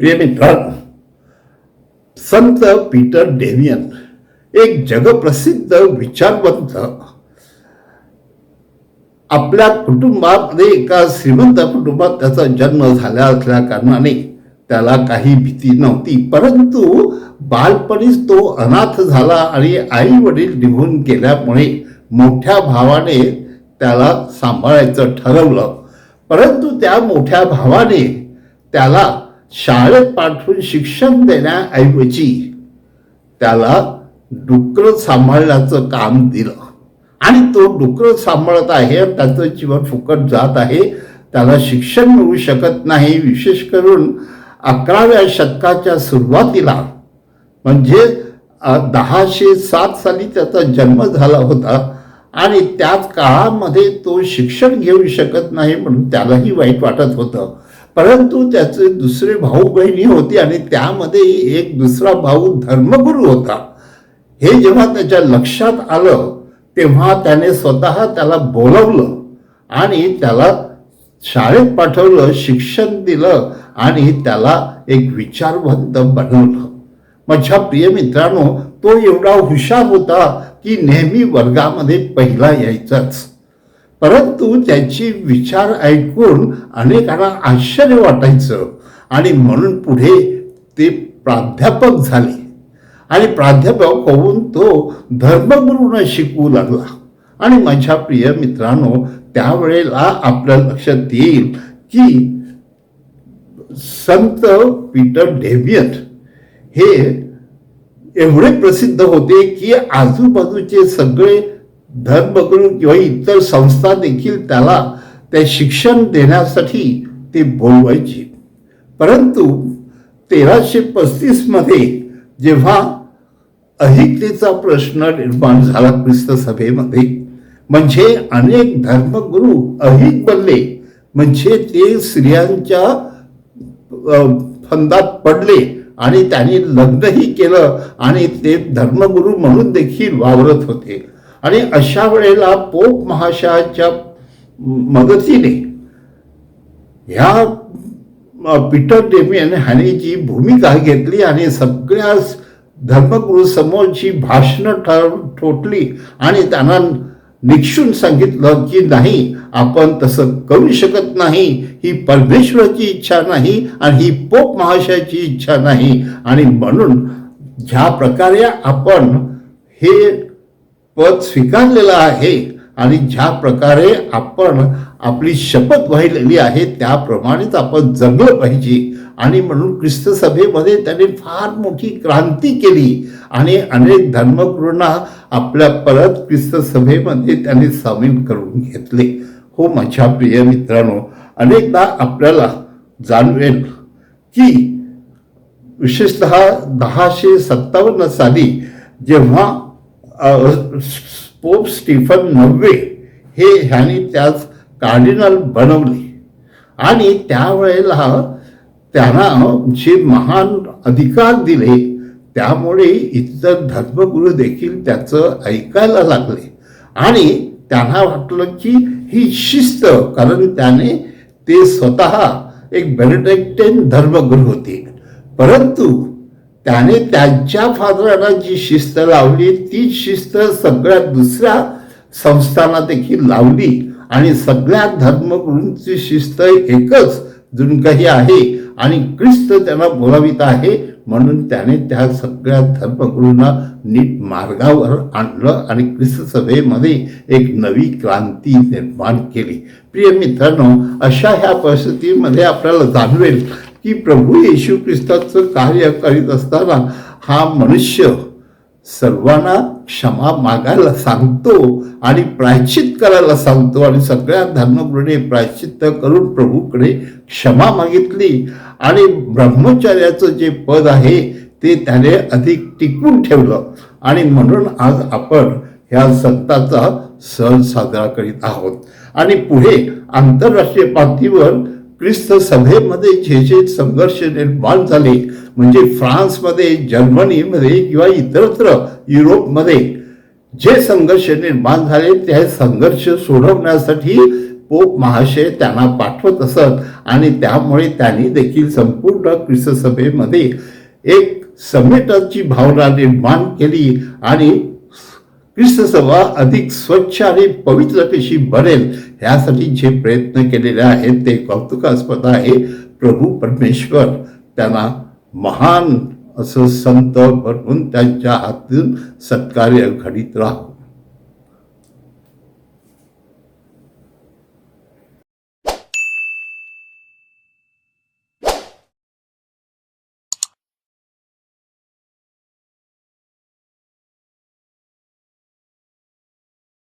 प्रिय मित्रांनो संत Peter Damien एक जगप्रसिद्ध विचारवंत आपल्या कुटुंबामध्ये एका श्रीमंत कुटुंबात त्याचा जन्म झाला असल्या कारणाने त्याला काही भीती नव्हती. परंतु बालपणीच तो अनाथ झाला आणि आई वडील निघून गेल्यामुळे मोठ्या भावाने त्याला सांभाळायचं ठरवलं. परंतु त्या मोठ्या भावाने त्याला शाळेत पाठवून शिक्षण देण्याऐवजी त्याला डुकरं सांभाळण्याचं काम दिलं. आणि तो डुकरं सांभाळत आहे त्याचं जीवन फुकट जात आहे त्याला शिक्षण मिळू शकत नाही. विशेष करून अकराव्या शतकाच्या सुरुवातीला म्हणजे दहाशे सात साली त्याचा जन्म झाला होता आणि त्याच काळामध्ये तो शिक्षण घेऊ शकत नाही म्हणून त्यालाही वाईट वाटत होतं. परंतु त्याचे दुसरे भाऊ बहिणी होती आणि त्यामध्ये एक दुसरा भाऊ धर्मगुरू होता. हे जेव्हा त्याच्या लक्षात आलं तेव्हा त्याने स्वतः त्याला बोलवलं आणि त्याला शाळेत पाठवलं शिक्षण दिलं आणि त्याला एक विचारवंत बनवलं. माझ्या प्रिय मित्रांनो तो एवढा हुशार होता की नेहमी वर्गामध्ये पहिला यायचाच. परंतु त्यांची विचार ऐकून अनेकांना आश्चर्य वाटायचं आणि म्हणून पुढे ते प्राध्यापक झाले. आणि प्राध्यापक होऊन तो धर्मगुरूंना शिकवू लागला. आणि माझ्या प्रिय मित्रांनो त्यावेळेला आपल्या लक्षात येईल की संत पीटर डेव्हियन हे एवढे प्रसिद्ध होते की आजूबाजूचे सगळे धर्मगुरू किंवा इतर संस्था देखील त्याला ते शिक्षण देण्यासाठी ते बोलवायचे. परंतु तेराशे पस्तीसमध्ये जेव्हा अहितेचा प्रश्न निर्माण झाला ख्रिस्त सभेमध्ये म्हणजे अनेक धर्मगुरू अहित बनले म्हणजे ते स्त्रियांच्या फंदात पडले आणि त्यांनी लग्नही केलं आणि ते धर्मगुरू म्हणून देखील वावरत होते. आणि अशा वेळेला पोप महाशयाच्या मदतीने ह्या पीटर डेमियन ह्याने जी भूमिका घेतली आणि सगळ्या धर्मगुरू समोरची भाषणं ठर ठोटली आणि त्यांना निक्षून सांगितलं की नाही आपण तसं करू शकत नाही ही परमेश्वराची इच्छा नाही आणि ही पोप महाशयाची इच्छा नाही. आणि म्हणून ज्या प्रकारे आपण हे पद स्वीकारलेलं आहे आणि ज्या प्रकारे आपण आपली शपथ वाहिलेली आहे त्याप्रमाणेच आपण जगलं पाहिजे. आणि म्हणून ख्रिस्त सभेमध्ये त्यांनी फार मोठी क्रांती केली आणि अनेक धर्मगुरूंना आपल्या परत ख्रिस्त सभेमध्ये त्यांनी सामील करून घेतले. हो माझ्या प्रिय मित्रांनो अनेकदा आपल्याला जाणवेल की विशेषतः दहाशे सत्तावन्न साली जेव्हा पोप स्टीफन नववे हे ह्याने त्यास कार्डिनल बनवले. आणि त्यावेळेला त्यांना जे महान अधिकार दिले त्यामुळे इतर धर्मगुरू देखील त्याचं ऐकायला लागले. आणि त्यांना वाटलं की ही शिस्त कारण त्याने ते स्वतः एक बेनेडिक्टेन धर्मगुरू होते. परंतु त्याने त्यांच्या फादरांना जी शिस्त लावली ती शिस्त सगळ्या दुसऱ्या संस्थांना देखील लावली. आणि सगळ्या धर्मगुरूंची शिस्त एकच जुन काही आहे आणि ख्रिस्त त्यांना बोलावित आहे. म्हणून त्याने त्या सगळ्या धर्मगुरूंना नीट मार्गावर आणलं आणि ख्रिस्त सभेमध्ये एक नवी क्रांती निर्माण केली. प्रिय मित्रांनो अशा ह्या परिस्थितीमध्ये आपल्याला जाणवेल की प्रभू येशू ख्रिस्ताचं कार्य करीत असताना हा मनुष्य सर्वांना क्षमा मागायला सांगतो आणि प्रायश्चित करायला सांगतो आणि सगळ्या धर्मगुरूने प्रायश्चित करून प्रभूकडे क्षमा मागितली. आणि ब्रह्मचार्याचं जे पद आहे ते त्याने अधिक टिकवून ठेवलं. आणि म्हणून आज आपण ह्या संताचा सण साजरा करीत आहोत. आणि पुढे आंतरराष्ट्रीय पातळीवर ख्रिस्त सभेमध्ये जे जे संघर्ष निर्माण झाले म्हणजे फ्रान्समध्ये जर्मनीमध्ये किंवा इतरत्र युरोपमध्ये जे संघर्ष निर्माण झाले ते संघर्ष सोडवण्यासाठी पोप महाशय त्यांना पाठवत असत आणि त्यामुळे त्यांनी देखील संपूर्ण ख्रिस्त सभेमध्ये एक समेटाची भावना निर्माण केली आणि ख्रिस्त सभा अधिक स्वच्छ आणि पवित्र कशी बनेल यासाठी जे प्रयत्न केलेले आहेत ते कौतुकास्पद आहे. प्रभू परमेश्वर त्यांना महान असं संत बनवून त्यांच्या हातून सत्कार्य घडीत राहो.